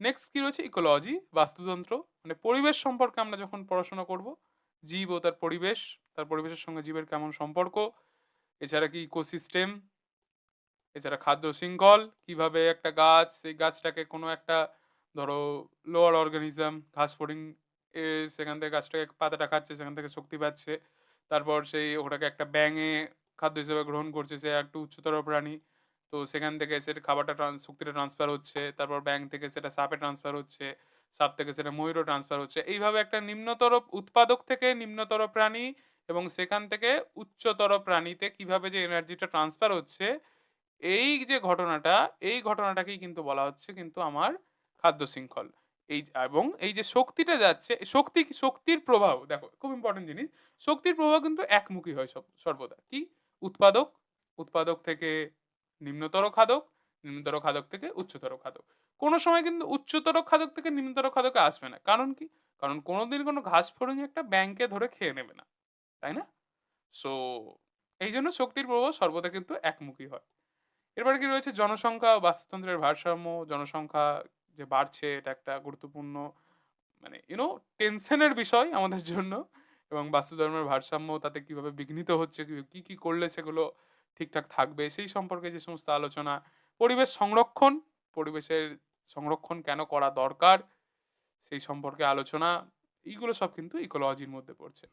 Next কি রয়েছে? Ecology বাস্তুতন্ত্র। মানে পরিবেশ সম্পর্কে আমরা যখন পড়াশোনা করব, জীব ও তার পরিবেশ, তার পরিবেশের সঙ্গে জীবের কেমন সম্পর্ক, এছাড়া কি ইকোসিস্টেম এছাড়া খাদ্য শৃঙ্খল, কীভাবে একটা গাছ, সেই গাছটাকে কোনো একটা, ধরো লোয়ার অর্গানিজম ঘাস এ সেখান থেকে গাছটাকে পাতাটা খাচ্ছে, সেখান থেকে শক্তি পাচ্ছে। তারপর সেই ওটাকে একটা ব্যাঙে খাদ্য হিসেবে গ্রহণ করছে, সে একটু উচ্চতর প্রাণী। তো সেখান থেকে সেটা খাবারটা ট্রান্স শক্তিটা ট্রান্সফার হচ্ছে, তারপর ব্যাং থেকে সেটা সাপে ট্রান্সফার হচ্ছে সাপ থেকে সেটা ময়ূরও ট্রান্সফার হচ্ছে। এইভাবে একটা নিম্নতর উৎপাদক থেকে নিম্নতর প্রাণী এবং সেখান থেকে উচ্চতর প্রাণীতে কীভাবে যে এনার্জিটা ট্রান্সফার হচ্ছে, এই যে ঘটনাটা, এই ঘটনাটাকেই কিন্তু বলা হচ্ছে কিন্তু আমার খাদ্য শৃঙ্খল। এই এবং এই যে শক্তিটা যাচ্ছে, শক্তি শক্তির প্রভাব, দেখো খুব ইম্পর্টেন্ট জিনিস, শক্তির প্রভাব কিন্তু একমুখী হয় সব, সর্বদা। কি? উৎপাদক উৎপাদক থেকে নিম্নতর খাদক নিম্নতর খাদক থেকে উচ্চতর খাদক। কোনো সময় কিন্তু উচ্চতর খাদক থেকে নিম্নতর খাদকে আসবে না। কারণ কি? কারণ কোনোদিন কোনো ঘাস ফড়িং একটা ব্যাংকে ধরে খেয়ে নেবে না। তাই না? সো এই জন্য শক্তির প্রভাব সর্বদা কিন্তু একমুখী হয়। এরপরে কি রয়েছে? জনসংখ্যা, বাস্তুতন্ত্রের ভারসাম্য, জনসংখ্যা যে বাড়ছে, এটা একটা গুরুত্বপূর্ণ মানে ইউনো টেনশনের বিষয় আমাদের জন্য। এবং বাস্তুধর্মের ভারসাম্য তাতে কীভাবে বিঘ্নিত হচ্ছে কি- কি কি করলে সেগুলো ঠিকঠাক থাকবে, সেই সম্পর্কে যে সমস্ত আলোচনা, পরিবেশ সংরক্ষণ, পরিবেশের সংরক্ষণ কেন করা দরকার, সেই সম্পর্কে আলোচনা, এইগুলো সব কিন্তু ইকোলজির মধ্যে পড়ছে।